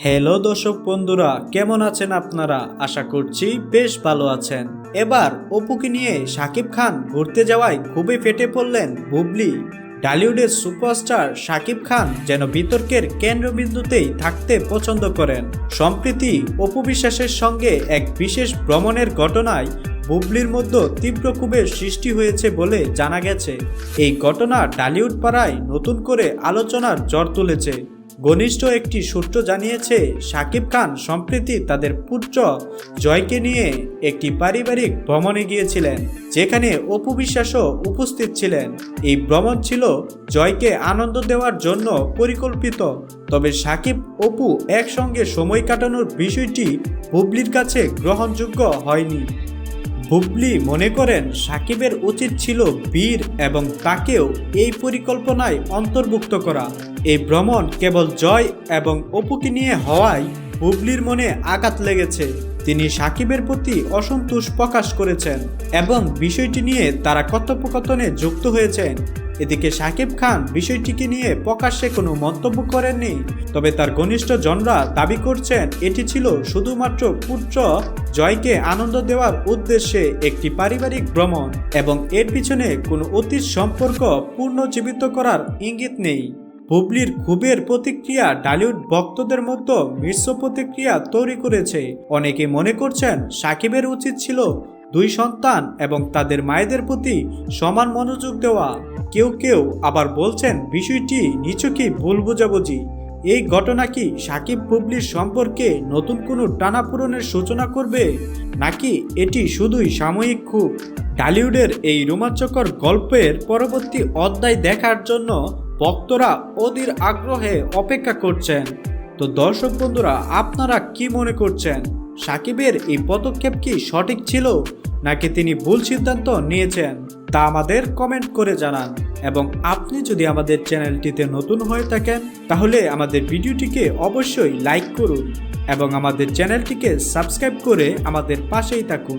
Hello দর্শক বন্ধুরা, কেমন আছেন আপনারা? আশা করছি বেশ ভালো আছেন। এবার অপুকে নিয়ে শাকিব খান ঘুরতে যাওয়ায় খুবই ফেটে পড়লেন বুবলি। ডালিউডের সুপারস্টার শাকিব খান যেন বিতর্কের কেন্দ্রবিন্দুতেই থাকতে পছন্দ করেন। সম্প্রতি অপু বিশ্বাসের সঙ্গে এক বিশেষ ভ্রমণের ঘটনায় বুবলির মধ্যে তীব্র ক্ষোভের সৃষ্টি হয়েছে বলে জানা গেছে। এই ঘটনা ডালিউড পাড়ায় নতুন করে আলোচনার জ্বর তুলেছে। ঘনিষ্ঠ একটি সূত্র জানিয়েছে শাকিব খান সম্প্রতি তাদের পুত্র জয়কে নিয়ে একটি পারিবারিক ভ্রমণে গিয়েছিলেন, যেখানে অপু বিশ্বাসও উপস্থিত ছিলেন। এই ভ্রমণ ছিল জয়কে আনন্দ দেওয়ার জন্য পরিকল্পিত, তবে শাকিব অপু একসঙ্গে সময় কাটানোর বিষয়টি বুবলির কাছে গ্রহণযোগ্য হয়নি। বুবলি মনে করেন সাকিবের উচিত ছিল বীর এবং তাকেও এই পরিকল্পনায় অন্তর্ভুক্ত করা। এই ভ্রমণ কেবল জয় এবং অপুকে নিয়ে হওয়ায় হুবলির মনে আঘাত লেগেছে। তিনি সাকিবের প্রতি অসন্তোষ প্রকাশ করেছেন এবং বিষয়টি নিয়ে তারা কথোপকথনে যুক্ত হয়েছেন। এদিকে সাকিব খান বিষয়টিকে নিয়ে প্রকাশ্যে কোনো মন্তব্য করেননি, তবে তার ঘনিষ্ঠ জনরা দাবি করছেন এটি ছিল শুধুমাত্র পুত্র জয়কে আনন্দ দেওয়ার উদ্দেশ্যে একটি পারিবারিক ভ্রমণ এবং এর পিছনে কোনো অতীত সম্পর্ক পুনর্জীবিত করার ইঙ্গিত নেই। হুবলির ক্ষোভের প্রতিক্রিয়া ডালিউড ভক্তদের মধ্যে মিশ্র প্রতিক্রিয়া তৈরি করেছে। অনেকে মনে করছেন সাকিবের উচিত ছিল দুই সন্তান এবং তাদের মায়েদের প্রতি সমান মনোযোগ দেওয়া। কেউ কেউ আবার বলছেন, বিষয়টি নিছকই ভুল বোঝাবুঝি। এই ঘটনা কি সাকিব বুবলির সম্পর্কে নতুন কোনো টানাপূরণের সূচনা করবে? নাকি এটি শুধুই সাময়িক খুব ডালিউডের এই রোমাঞ্চকর গল্পের পরবর্তী অধ্যায় দেখার জন্য ভক্তরা অধীর আগ্রহে অপেক্ষা করছেন। তো দর্শক বন্ধুরা, আপনারা কি মনে করছেন? সাকিবের এই পদক্ষেপ কি সঠিক ছিল নাকি তিনি ভুল সিদ্ধান্ত নিয়েছেন তা আমাদের কমেন্ট করে জানান। এবং আপনি যদি আমাদের চ্যানেলটিতে নতুন হয়ে থাকেন, তাহলে আমাদের ভিডিওটিকে অবশ্যই লাইক করুন এবং আমাদের চ্যানেলটিকে সাবস্ক্রাইব করে আমাদের পাশেই থাকুন।